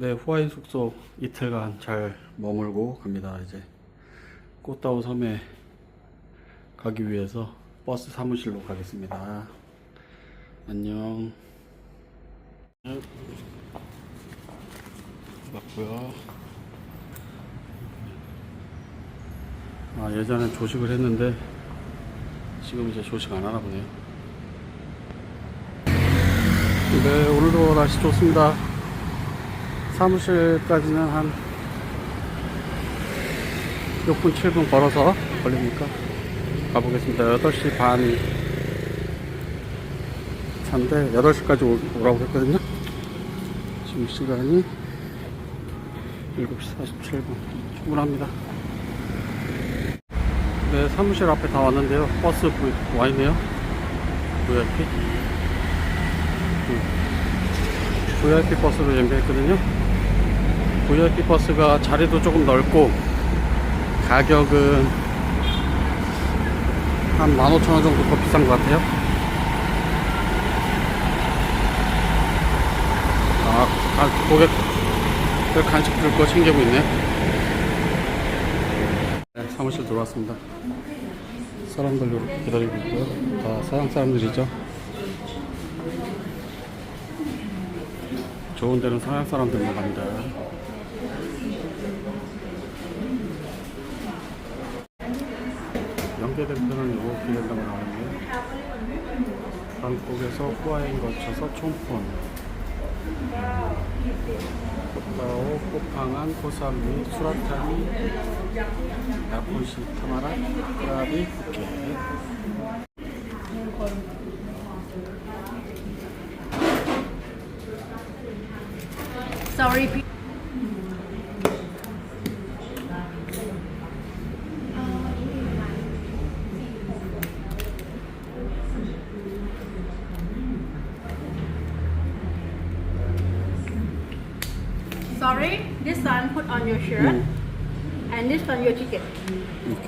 네, 후아이 숙소 이틀간 잘 머물고 갑니다. 이제 꽃다우 섬에 가기 위해서 버스 사무실로 가겠습니다. 안녕. 네. 맞고요. 아, 예전엔 조식을 했는데 지금 이제 조식 안 하나 보네요. 네, 오늘도 날씨 좋습니다. 사무실까지는 한 6분, 7분 걸어서 걸리니까 가보겠습니다. 8시 반 차인데 8시까지 오- 오라고 했거든요. 지금 시간이 7시 47분. 충분합니다. 네, 사무실 앞에 다 왔는데요. 버스 와 있네요. VIP. VIP 버스로 연비했거든요. VIP 버스가 자리도 조금 넓고 가격은 한 15,000원 정도 더 비싼 것 같아요. 아, 아 고객 그 간식 줄 거 챙기고 있네. 네, 사무실 들어왔습니다. 사람들 이렇게 기다리고 있고요. 다 서양 사람들이죠. 좋은 데는 서양 사람들만 갑니다. 연계된 편은 이렇게 된다고 나오는데 방콕에서 후아인 거쳐서 총폰. 꽃다오, 꽃팡안, 코사미, 수라타니, 야폰시, 타마라, 크라비, 푸켓 Sorry. Sorry, this time put on your shirt hmm. and this on your ticket.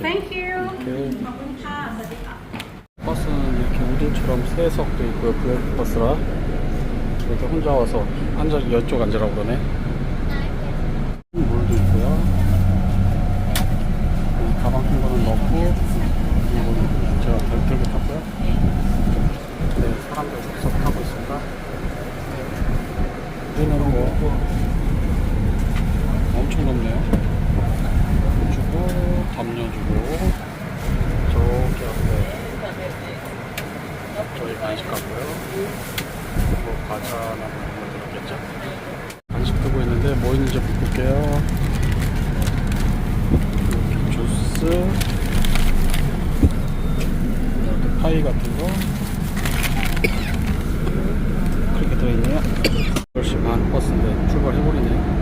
Thank you. Okay. 버스는 이렇게 우린 세 석도 있고요. 그 버스라 이렇게 혼자 와서 앉아 이쪽 앉으라고 그러네. 물도 있고요. 네, 가방 큰 거는 넣고 이거는 제가 들- 들고 탔고요. 네, 사람들 속속 타고 있습니다. 우리는 뭐 엄청 높네요. 주고 담요 주고 저기 앞에 저희 간식 갖고요. 뭐 과자나 뭐 이런 거 들었겠죠? 간식 두고 있는데 뭐 있는지 볼게요. 주스, 파이 같은 거. 그렇게 들어있네요. 10시 반 버스인데 출발해버리네요.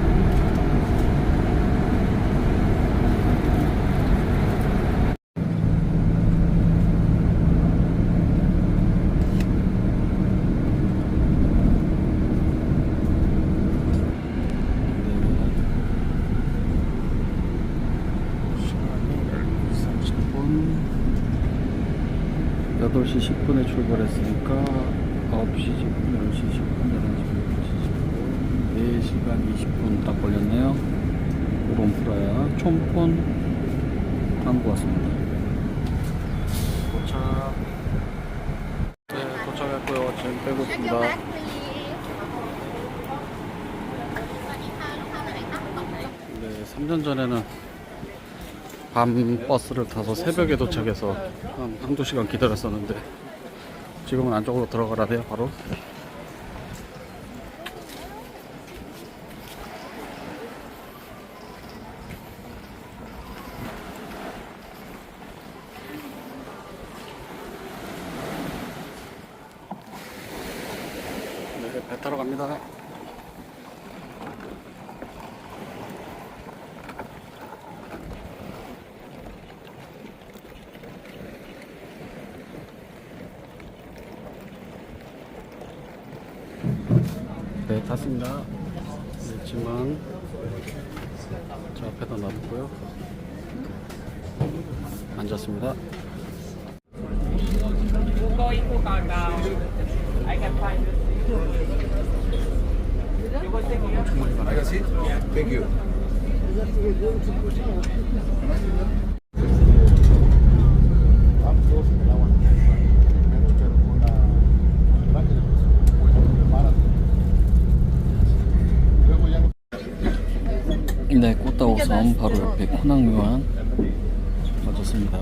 시간이 30분 8시 10분에 출발했으니까 9시 10분, 10시 10분, 11시 10분, 4시간 20분 딱 걸렸네요. 우롱프라야 촌폰 한국 왔습니다. 도착. 네, 도착했고요. 지금 빼고 있습니다. 네, 3년 전에는 밤 버스를 타서 새벽에 도착해서 한 한두 시간 기다렸었는데 지금은 안쪽으로 들어가라 돼요 바로? 네, 배 타러 갑니다 네. 네, 짐은 저 앞에다 놔뒀고요. 앉았습니다. Can sit. Thank you. 네, 꽃다고 섬 바로 옆에 코낭묘안 와줬습니다.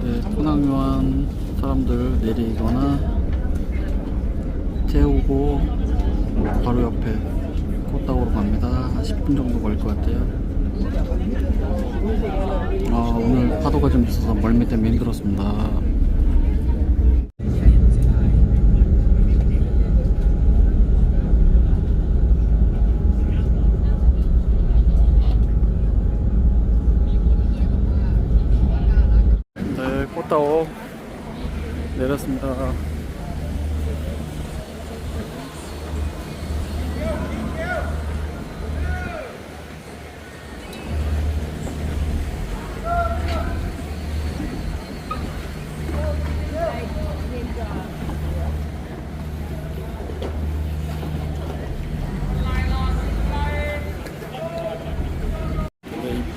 네, 코낭묘안 사람들 내리거나 태우고 바로 옆에 꽃다고로 갑니다. 한 10분 정도 걸릴 것 같아요. 아, 오늘 파도가 좀 있어서 멀미 때문에 힘들었습니다. 네, 꽃다오 내렸습니다.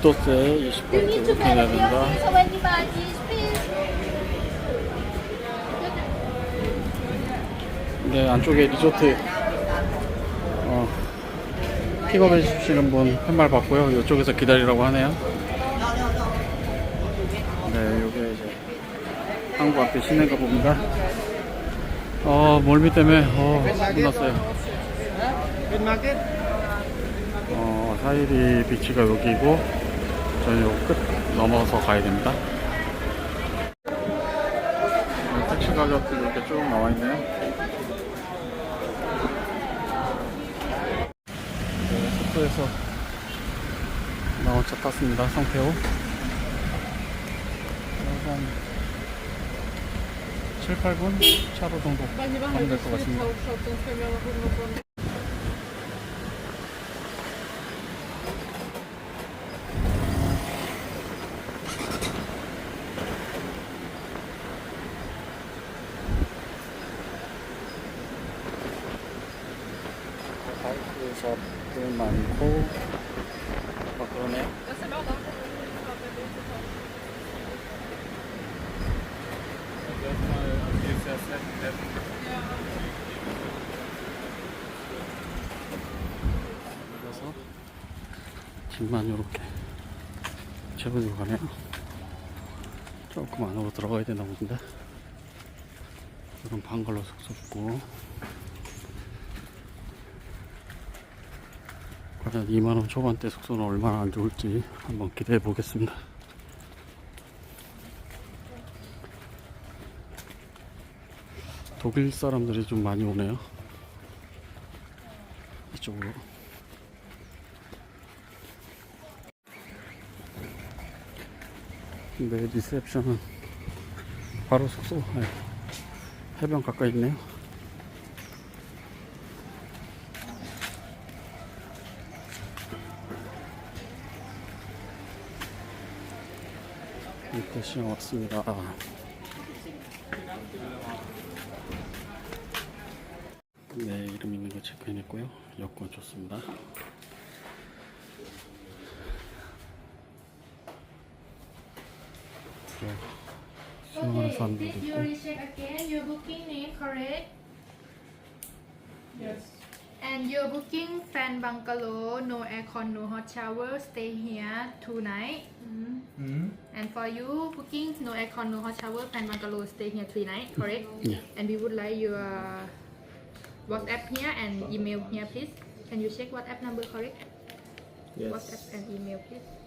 네, 입도세 20% 이렇게 내야 된다. 20 baht each, please. 네, 안쪽에 리조트 어, 픽업해 주시는 분 팻말 받고요. 이쪽에서 기다리라고 하네요. 네, 요게 이제 한국 앞에 시내가 봅니다. 어, 멀미 때문에 어, 끝났어요. 어, 사이리 비치가 여기고 저희 요끝 넘어서 가야 됩니다. 네, 택시 가격들 이렇게 쭉 나와 있네요. 네, 숙소에서 나온 차 탔습니다. 그래서 한 7, 8분 차로 정도 가면 될 것 같습니다. 바이크샵도 많고 막 그러네요. 그래서 집만 이렇게 채우고 가네요. 조금 안으로 들어가야 되나 본데. 이런 방글로 숙소 있고. 과연 2만원 초반대 숙소는 얼마나 안 좋을지 한번 기대해 보겠습니다. 독일 사람들이 좀 많이 오네요. 이쪽으로. 근데 리셉션은 바로 숙소 네. 해변 가까이 있네요. 이렇게 시험 왔습니다. 네, 이름 있는 거 체크인했고요. 여권 좋습니다. from Did you recheck again your booking name correct? Yes. And your booking fan bungalow, no aircon, no hot shower, stay here tonight. Mm. Mm. And for you, booking no aircon, no hot shower, fan bungalow, stay here three nights. correct? Yeah. And we would like your WhatsApp here and email here, please. Can you check WhatsApp number, correct? Yes. WhatsApp and email, please.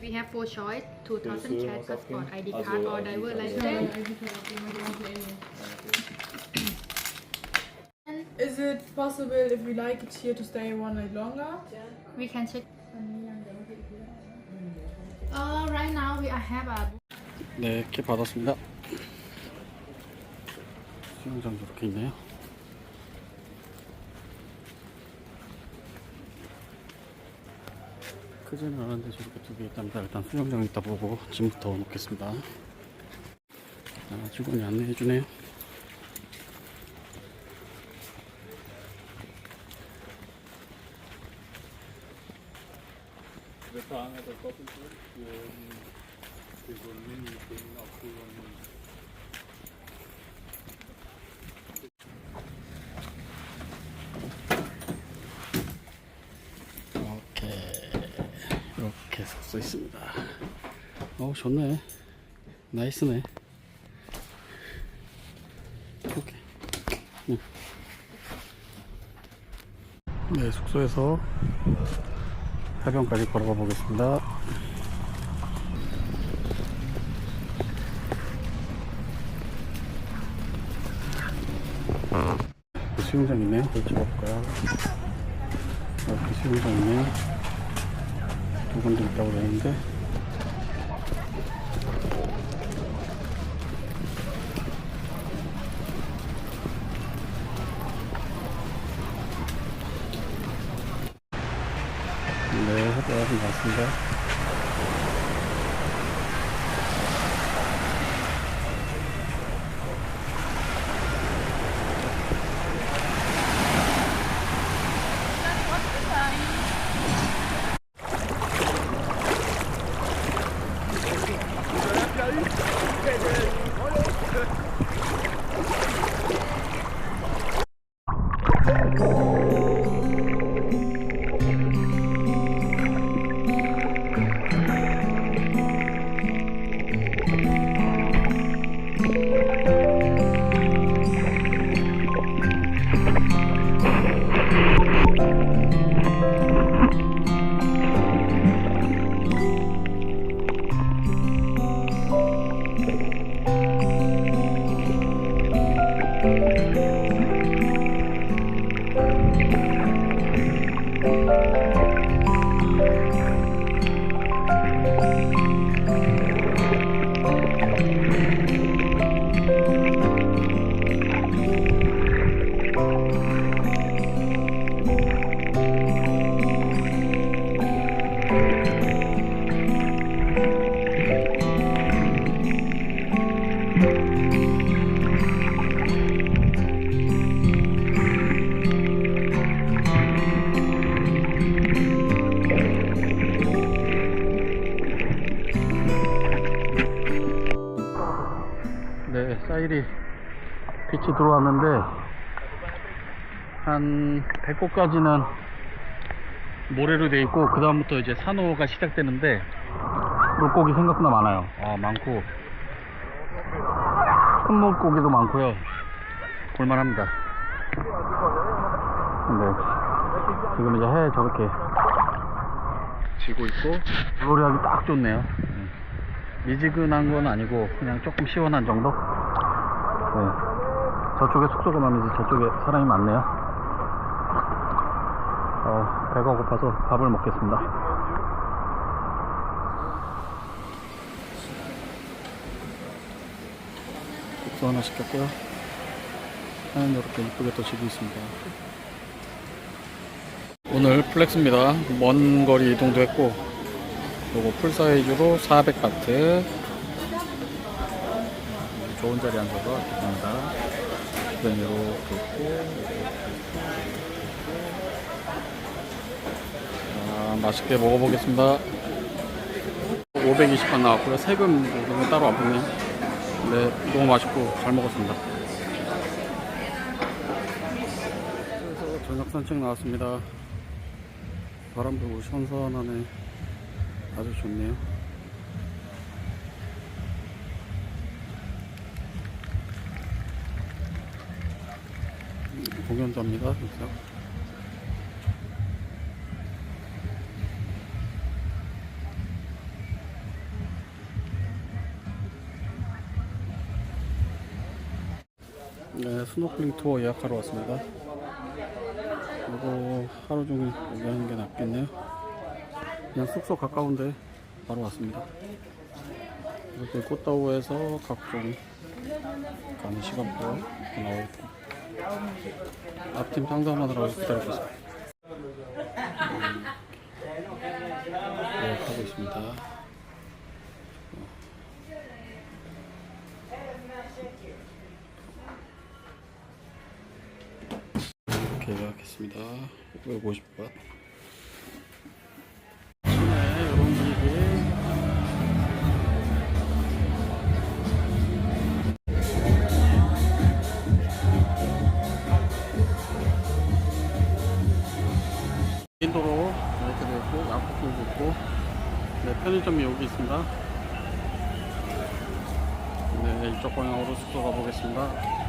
We have four choice: 2,000 chat, passport, ID card, or driver license. Is it possible if we like it here to stay one night longer? We can check. Uh, right now we are have a 네, 이렇게 받았습니다. 수영장도 이렇게 있네요. 크지는 않은데 저렇게 두 개 있답니다. 일단 수영장 이따 보고 짐부터 놓겠습니다. 아, 직원이 안내해 주네요. 이렇게 이렇게 써 있습니다. 어 좋네. 나이스네. 오케이. 응. 네 숙소에서 해변까지 걸어가 보겠습니다. 그 수영장 있네. 여기 찍어볼까요? 이렇게 수영장 있네. 두 군데 있다고 그랬는데. 사이리 빛이 들어왔는데 한 배꼽까지는 모래로 돼 있고 그 다음부터 이제 산호가 시작되는데 물고기 생각보다 많아요. 아 많고 큰 물고기도 많고요. 볼만합니다. 근데 지금 이제 해 저렇게 지고 있고 물놀이하기 딱 좋네요. 음. 미지근한 건 아니고 그냥 조금 시원한 정도? 네. 저쪽에 숙소가 많은지 저쪽에 사람이 많네요. 어, 배가 고파서 밥을 먹겠습니다. 국수 하나 시켰고요. 하얀 이렇게 이쁘게 또 지고 있습니다. 오늘 플렉스입니다. 먼 거리 이동도 했고 요거 풀사이즈로 400바트 좋은 자리에 앉아서 기쁩니다. 그다음에 이렇게 있고. 자, 맛있게 먹어보겠습니다. 520원 나왔고요. 세금 따로 안 붙네요 네 너무 맛있고 잘 먹었습니다. 저녁 산책 나왔습니다. 바람 불고 선선하네. 아주 좋네요. 음, 합니다. 그래서. 네, 스노클링 투어 예약하러 왔습니다. 이거 하루 종일 여기 하는 게 낫겠네요. 그냥 숙소 가까운데 바로 왔습니다. 이렇게 꽃다우에서 각종 가는 시간표 나오고 앞팀 상담하느라고 기다리고 있습니다. 가겠습니다. 이렇게 예약했습니다. 550바. 편의점이 여기 있습니다. 네 이쪽 방향으로 숙소 가보겠습니다